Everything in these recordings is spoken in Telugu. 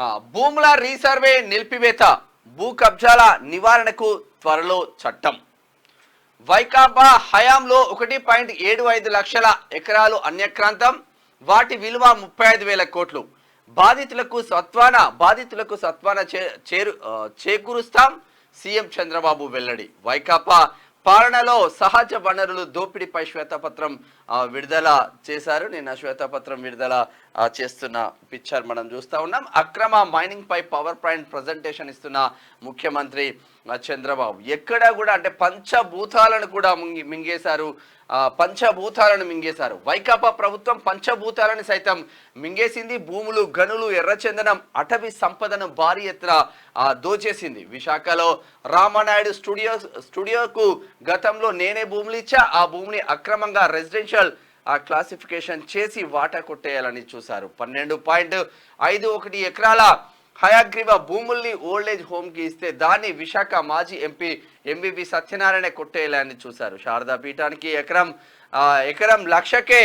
భూముల రీసర్వే నిలిపివేత భూ కబ్జాల నివారణకు త్వరలో చట్టం. వైకాపా హయాంలో ఒకటి పాయింట్ ఏడు ఐదు లక్షల ఎకరాలు అన్యక్రాంతం వాటి విలువ ముప్పై ఐదు వేల కోట్లు. బాధితులకు సత్వాన బాధితులకు సత్వాన చే- చేరు చేకూరుస్తాం సీఎం చంద్రబాబు వెల్లడి. వైకాపా పాలనలో సహజ వనరులు దోపిడీపై శ్వేతపత్రం విడుదల చేశారు. నిన్న శ్వేతపత్రం విడుదల చేస్తున్న పిక్చర్ మనం చూస్తా ఉన్నాం. అక్రమ మైనింగ్ పై పవర్ పాయింట్ ప్రజెంటేషన్ ఇస్తున్న ముఖ్యమంత్రి చంద్రబాబు. ఎక్కడా కూడా అంటే పంచభూతాలను కూడా మింగి- మింగేశారు. పంచభూతాలను మింగేశారు. వైకాపా ప్రభుత్వం పంచభూతాలను సైతం మింగేసింది. భూములు గనులు ఎర్రచందనం అటవీ సంపదను భారీ ఎత్తున దోచేసింది. విశాఖలో రామానాయుడు స్టూడియో స్టూడియోకు గతంలో నేనే భూములు ఇచ్చా ఆ భూమిని అక్రమంగా రెసిడెన్షియల్ ఆ క్లాసిఫికేషన్ చేసి వాటా కొట్టేయాలని చూశారు. పన్నెండు పాయింట్ ఐదు ఒకటి ఎకరాల హయాగ్రీవ భూముల్ని ఓల్డేజ్ హోమ్కి ఇస్తే దాన్ని విశాఖ మాజీ ఎంపీ ఎంబీబీ సత్యనారాయణ కొట్టేయాలని చూశారు. శారదా పీఠానికి ఎకరం ఎకరం లక్షకే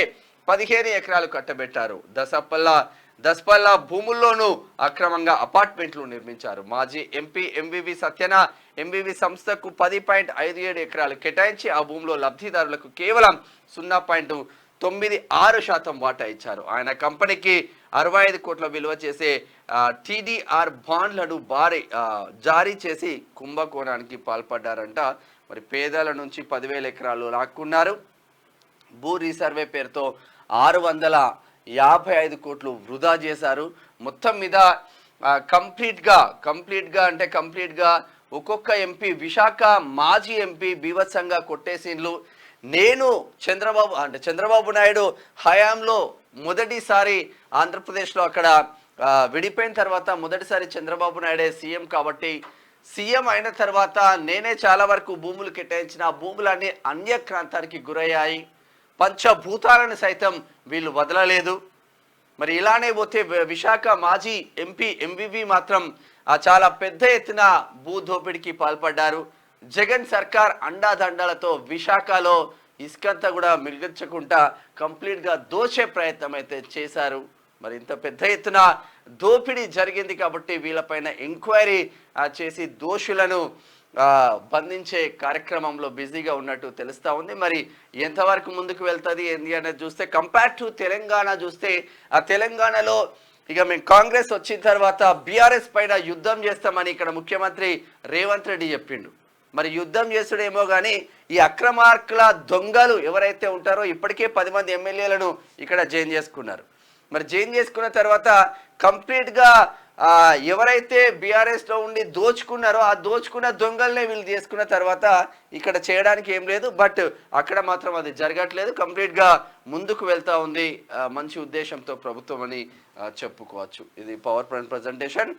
పదిహేను ఎకరాలు కట్టబెట్టారు. దసపల్ల దసపల్ల భూముల్లోనూ అక్రమంగా అపార్ట్మెంట్లు నిర్మించారు. మాజీ ఎంపీ ఎంబీబీ సత్యన ఎంబీబీ సంస్థకు పది పాయింట్ ఐదు ఏడు ఎకరాలు కేటాయించి ఆ భూమిలో లబ్ధిదారులకు కేవలం సున్నా పాయింట్ తొమ్మిది ఆరు శాతం వాటా ఇచ్చారు. ఆయన కంపెనీకి అరవై ఐదు కోట్ల విలువ చేసే టీడీఆర్ బాండ్లను భారీ జారీ చేసి కుంభకోణానికి పాల్పడ్డారంట. మరి పేదల నుంచి పదివేల ఎకరాలు లాక్కున్నారు. భూ రీసర్వే పేరుతో ఆరు వందల యాభై ఐదు కోట్లు వృధా చేశారు. మొత్తం మీద కంప్లీట్గా కంప్లీట్గా అంటే కంప్లీట్గా ఒక్కొక్క ఎంపీ విశాఖ మాజీ ఎంపీ బీభత్సంగా కొట్టేసిండ్లు. నేను చంద్రబాబు అంటే చంద్రబాబు నాయుడు హయాంలో మొదటిసారి ఆంధ్రప్రదేశ్లో అక్కడ విడిపోయిన తర్వాత మొదటిసారి చంద్రబాబు నాయుడే సీఎం కాబట్టి సీఎం అయిన తర్వాత నేనే చాలా వరకు భూములు కేటాయించిన ఆ భూములన్నీ అన్యక్రాంతానికి గురయ్యాయి. పంచభూతాలను సైతం వీళ్ళు వదలలేదు. మరి ఇలానే పోతే విశాఖ మాజీ ఎంపీ ఎంవివి మాత్రం ఆ చాలా పెద్ద ఎత్తున భూ దోపిడికి పాల్పడ్డారు. జగన్ సర్కార్ అండాదండాలతో విశాఖలో ఇసుకంతా కూడా మిగిల్చకుండా కంప్లీట్గా దోచే ప్రయత్నం అయితే చేశారు. మరి ఇంత పెద్ద ఎత్తున దోపిడీ జరిగింది కాబట్టి వీళ్ళపైన ఎంక్వైరీ ఆ, చేసి దోషులను బంధించే కార్యక్రమంలో బిజీగా ఉన్నట్టు తెలుస్తూ ఉంది. మరి ఎంతవరకు ముందుకు వెళ్తుంది ఏంది అనేది చూస్తే కంపేర్ టు తెలంగాణ చూస్తే ఆ తెలంగాణలో ఇక మేము కాంగ్రెస్ వచ్చిన తర్వాత బీఆర్ఎస్ పైన యుద్ధం చేస్తామని ఇక్కడ ముఖ్యమంత్రి రేవంత్ రెడ్డి చెప్పిండు. మరి యుద్ధం చేస్తుడేమో కానీ ఈ అక్రమార్కుల దొంగలు ఎవరైతే ఉంటారో ఇప్పటికే పది మంది ఎమ్మెల్యేలను ఇక్కడ జైన్ చేసుకున్నారు. మరి జైన్ చేసుకున్న తర్వాత కంప్లీట్గా ఎవరైతే బీఆర్ఎస్లో ఉండి దోచుకున్నారో ఆ దోచుకున్న దొంగల్నే వీళ్ళు చేసుకున్న తర్వాత ఇక్కడ చేయడానికి ఏం లేదు. బట్ అక్కడ మాత్రం అది జరగట్లేదు. కంప్లీట్గా ముందుకు వెళ్తూ ఉంది. మంచి ఉద్దేశంతో ప్రభుత్వం అని చెప్పుకోవచ్చు. ఇది పవర్ పాయింట్ ప్రజెంటేషన్.